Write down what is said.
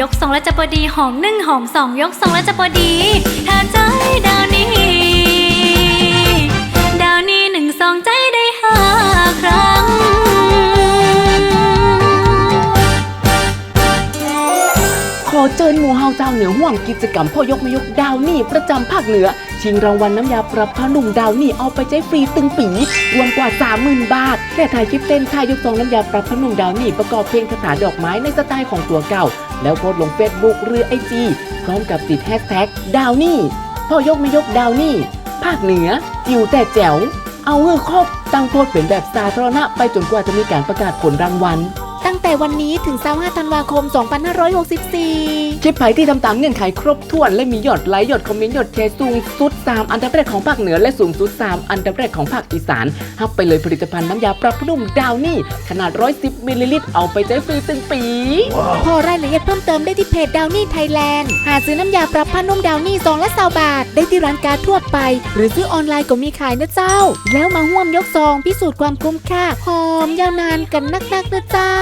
ยกสองและจะพอดีหอมหนึ่งหอมสองยกสองและจะพอดีเธอใจ เชิญหมู่เฮาเจ้าเหนือห่วงกิจกรรมพ่อยกไม่ยกดาวนี่ประจำภาคเหนือ ชิงรางวัลน้ำยาปรับผ้านุ่มดาวนี่เอาไปใช้ฟรีตึงปีรวมกว่า 30,000 บาทและถ่ายคลิปเต้นท่ายกซองน้ำยาปรับผ้านุ่มดาวนี่ประกอบเพลงคาถาดอกไม้ในสไตล์ของตัวเก่า แล้วโพสลงเฟซบุ๊กหรือไอจีพร้อมกับติดแฮชแท็กดาวนี่พ่อยกไม่ยกดาวนี่ ภาคเหนือจิวแต่แจ๋วเอาเงื่อครบตั้งโพสเป็นแบบสาธารณะไปจนกว่าจะมีการประกาศผลรางวัล ตั้งแต่วันนี้ถึง25ธันวาคม 2564 คลิปไผ่ที่ทำตามเงื่อนไขครบถ้วน และมียอดไลค์ยอดคอมเมนต์ยอดแชร์สูงสุด 3 อันดับแรกของภาคเหนือและสูงสุด 3 อันดับแรกของภาคอีสานฮับไปเลยผลิตภัณฑ์น้ำยาปรับผ้านุ่มดาวนี่ ขนาด 110มิลลิลิตรเอาไปใช้ฟรีตึงปี พอรายละเอียดเพิ่มเติมได้ที่เพจดาวนี่ไทยแลนด์หาซื้อน้ำยาปรับผ้านุ่มดาวนี่ซองละ20บาทได้ที่ร้านกาทั่วไป หรือซื้อออนไลน์ก็มีขายนะเจ้า แล้วมาห่วมยกซองพิสูจน์ความคุ้มค่าหอมยาวนานกันนักๆนะเจ้า